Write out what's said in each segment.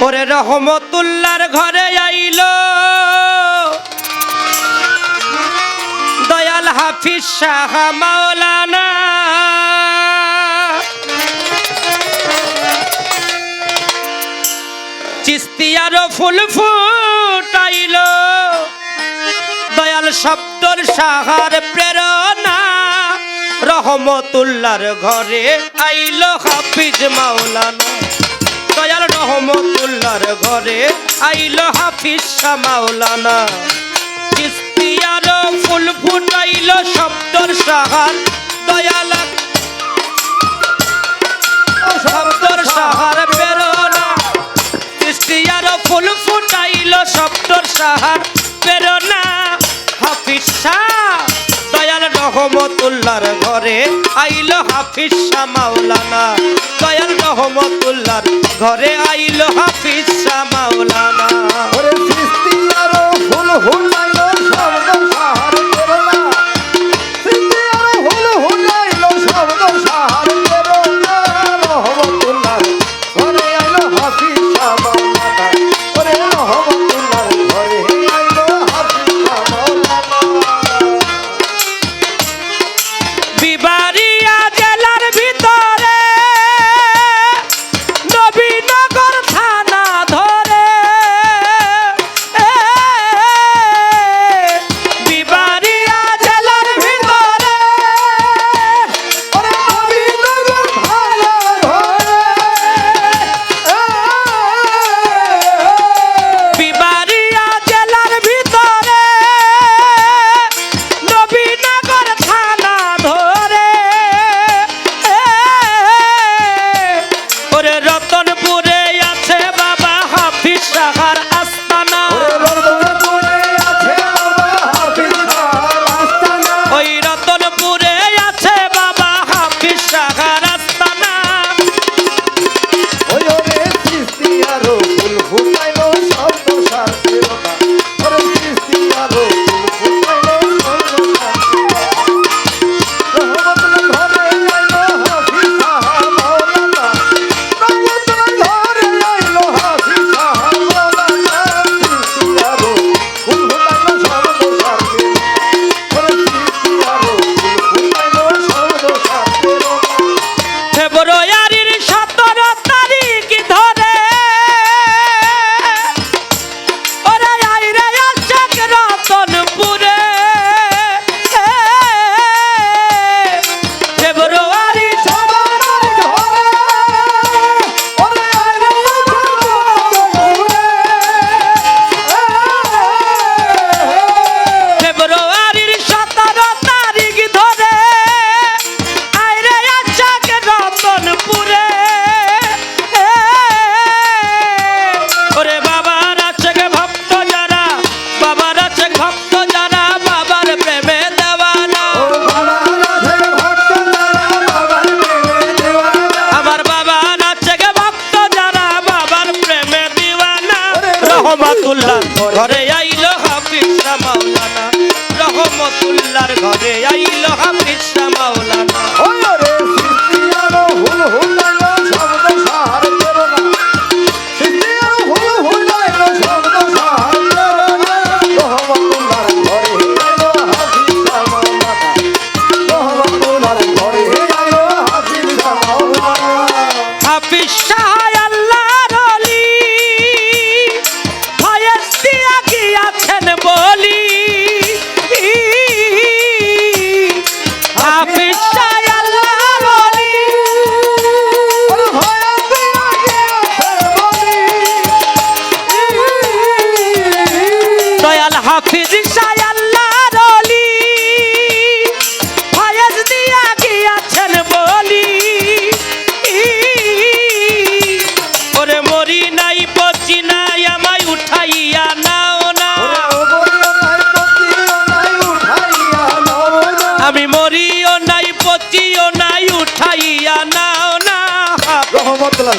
ওরে রহমতুল্লার ঘরে আইল। দয়াল হাফিজ শাহ মাওলানা। চিস্তিয়ারও ফুল ফুটাইল। দয়াল সপ্তর সাহার প্রেরণা রহমতুল্লার ঘরে আইল হাফিজ মাওলানা। দয়াল রহমতুল্লার ঘরে আইল হাফিজ শাহ মাওলানা। কিস্তিয়ার ফুল ফুটাইল শব্দর সাহার, দয়াল শব্দর সাহার বেরোনা। কিস্তিয়ার ফুল ফুটাইল শব্দর সাহার রহমতুল্লার ঘরে আইল হাফিজ শাহ মাওলানা। দয়াল রহমতুল্লার ঘরে আইল হাফিজ শাহ মাওলানা। ভালো রহমতুল্লাহ ঘরে আইলো হাফিজ মাওলানা। রহমতুল্লাহর ঘরে আইলো হাফিজ মাওলানা। ওরে সিসিয়ানো হুল হুল হাফিজ সাই আল্লাহর অলি। ফয়েজ দিয়া গিয়াছেন বলি। ওরে মরি নাই পচি নাই আমায় উঠাইয়া নাও না। আমি মরিও নাই পচিও নাই উঠাইয়া নাও না। রহমতুল্লাহ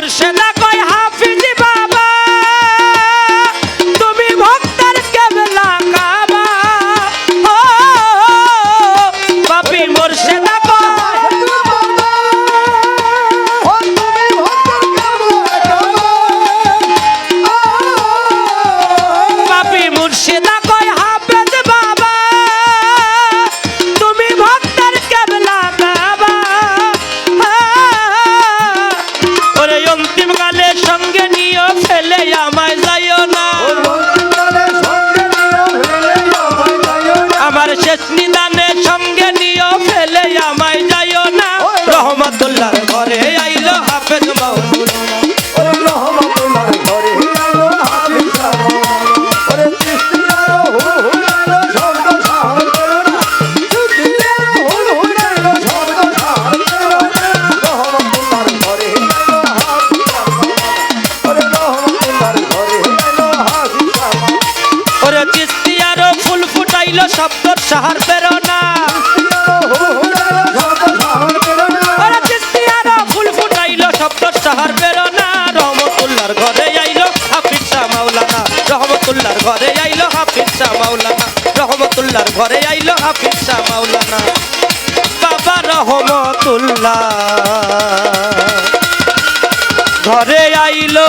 to set Shangani. শহর প্রেরণা ফুল ফুটাইল, শব্দ শহর প্রেরণা রহমতুল্লার ঘরে আইল হাফিজ শাহ মাওলানা। রহমতুল্লার ঘরে আইল হাফিজ শাহ মাওলানা। রহমতুল্লার ঘরে আইল হাফিজ শাহ মাওলানা। বাবা রহমতুল্লাহ। ঘরে আইলো